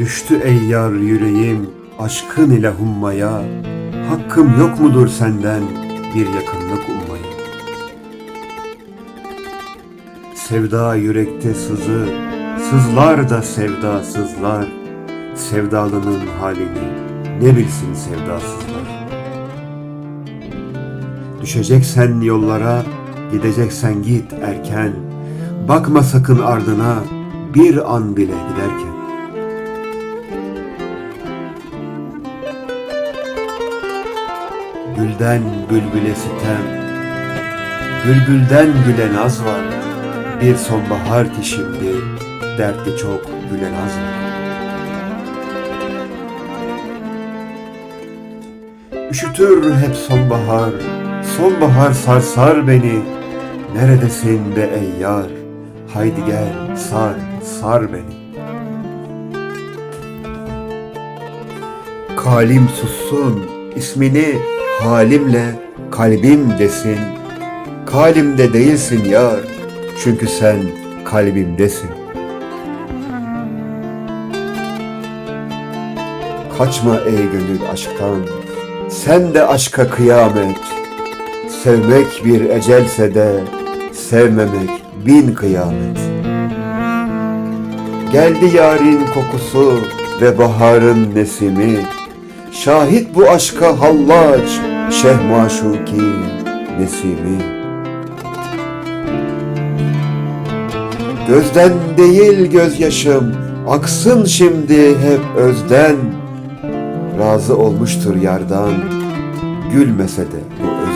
Düştü ey yar yüreğim aşkın ile hummaya. Hakkım yok mudur senden bir yakınlık ummaya? Sevda yürekte sızı Sızlar da sevda sızlar Sevdalının halini ne bilsin sevdasızlar? Düşeceksen yollara Gideceksen git erken. Bakma sakın ardına Bir an bile giderken Gülden bülbüle sitem. Bülbülden güle naz var. Bir sonbahar ki şimdi Dertte çok güle naz var. Üşütür hep sonbahar. Sonbahar sarsar beni. Neredesin be ey yar? Haydi gel sar sar beni. Kalim sussun ismini halimle kalbim desin. Kalimde değilsin yar çünkü sen kalbimdesin. Kaçma ey gönül aşktan sen de aşka kıyamet. Sevmek bir ecelse de sevmemek bin kıyamet. Geldi yarın kokusu ve baharın nesimi. Şahit bu aşka hallaç Şeyh Maşuki Nesimi. Gözden değil gözyaşım Aksın şimdi hep özden. Razı olmuştur yardan Gülmese de bu